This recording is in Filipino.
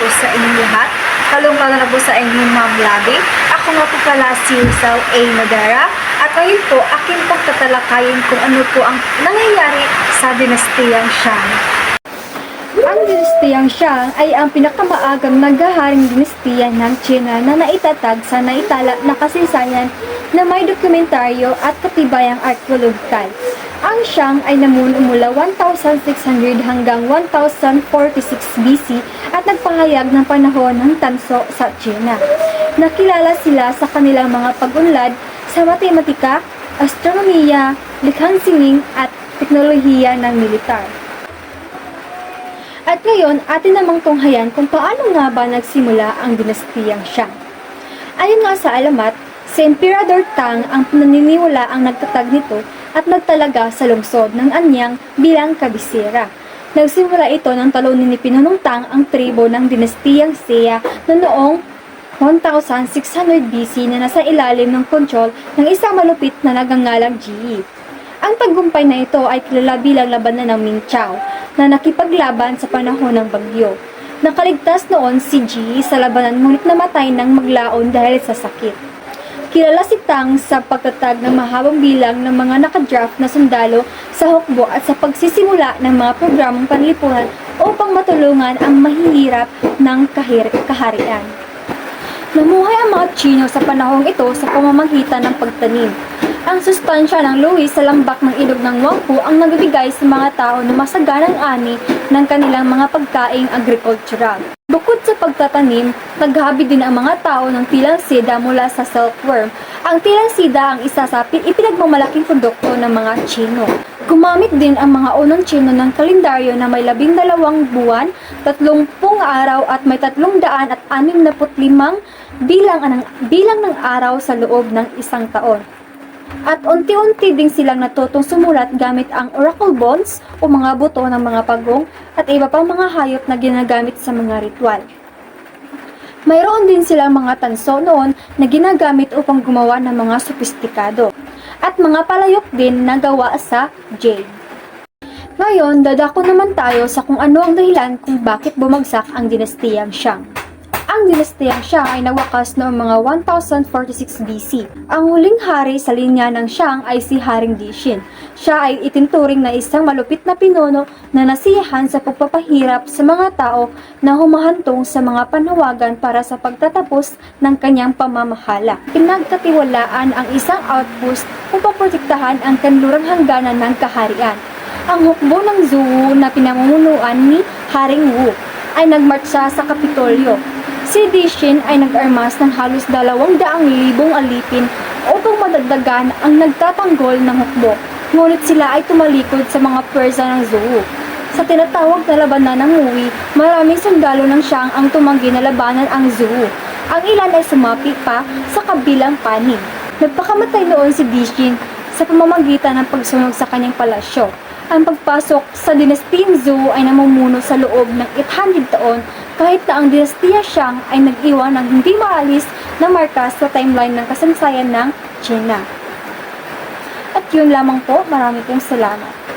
po sa inyong lahat. Kalong-lalo na po sa inyong Ma'am Labi. Ako nga po pala si Rizal A. Madara. At ngayon po, akin pong tatalakayin kung ano po ang nangyayari sa dinastiyang Shang. Ang dinastiyang Shang ay ang pinakamaagang naghaharing dinastiya ng China na naitatag sa naitala na kasaysayan na may dokumentaryo at katibayang arkeologikal. Ang Shang ay namuno mula 1600 hanggang 1046 BC at nagpahayag ng panahon ng tanso sa China. Nakilala sila sa kanilang mga pag-unlad sa matematika, astronomiya, likhang sining at teknolohiya ng militar. Ngayon, atin namang tunghayan kung paano nga ba nagsimula ang dinastiyang Shang. Ayon nga sa alamat, si Emperador Tang ang pinaniniwala ang nagtatag nito at nagtalaga sa lungsod ng Anyang bilang kabisera. Nagsimula ito ng talunin ni Pinanong Tang ang tribo ng dinastiyang Seya na noong 1600 BC na nasa ilalim ng kontrol ng isang malupit na nagangalang Ji. Ang tagumpay na ito ay kilala bilang labanan ng Ming Chao na nakipaglaban sa panahon ng bagyo. Nakaligtas noon si Ji sa labanan ngunit namatay ng maglaon dahil sa sakit. Kilala si Tang sa pagtatag ng mahabang bilang ng mga nakadraft na sundalo sa hukbo at sa pagsisimula ng mga programang panlipunan upang matulungan ang mahihirap ng kahir- kaharian. Namuhay ang mga Chino sa panahong ito sa pamamagitan ng pagtanim. Ang sustansya ng luwis sa lambak ng ilog ng Wangpu ang nagbibigay sa mga tao ng masaganang ani ng kanilang mga pagkaing agricultural. Bukod sa pagtatanim, naghabi din ang mga tao ng tilang sida mula sa silkworm. Ang tilang sida ang isa sa pi- ipinagmamalaking produkto ng mga Chino. Gumamit din ang mga unang Chino ng kalendaryo na may labing dalawang buwan, tatlumpung araw at may tatlong daan at anim na bilang, ng, bilang ng araw sa loob ng isang taon. At unti-unti din silang natutong sumulat gamit ang oracle bones o mga buto ng mga pagong at iba pang mga hayop na ginagamit sa mga ritual. Mayroon din silang mga tanso noon na ginagamit upang gumawa ng mga sopistikado at mga palayok din na gawa sa jade. Ngayon, dadako naman tayo sa kung ano ang dahilan kung bakit bumagsak ang dinastiyang Shang. Ang dinastiyang Shang ay nawakas noong mga 1046 BC. Ang huling hari sa linya ng Shang ay si Haring Dishin. Siya ay itinturing na isang malupit na pinuno na nasiyahan sa pagpapahirap sa mga tao na humahantong sa mga panawagan para sa pagtatapos ng kanyang pamamahala. Pinagkatiwalaan ang isang outpost upang protektahan ang kanlurang hangganan ng kaharian. Ang hukbo ng Zhou na pinamumunuan ni Haring Wu ay nagmarcha sa Kapitolyo. Si Dishin ay nag-armas ng halos dalawang daang libong alipin upang madagdagan ang nagtatanggol ng hukbo. Ngunit sila ay tumalikod sa mga pwersa ng Zhou. Sa tinatawag na labanan ng Hui, maraming sundalo ng Shang ang tumanggi na labanan ang Zhou. Ang ilan ay sumapi pa sa kabilang panig. Nagpakamatay noon si Dishin sa pamamagitan ng pagsunog sa kanyang palasyo. Ang pagpasok sa dinastiyang Zhou ay namumuno sa loob ng 800 taon kahit na ang dinastiya Shang ay nag-iwan ng hindi maalis na markas sa timeline ng kasaysayan ng China. At yun lamang po, marami pong salamat.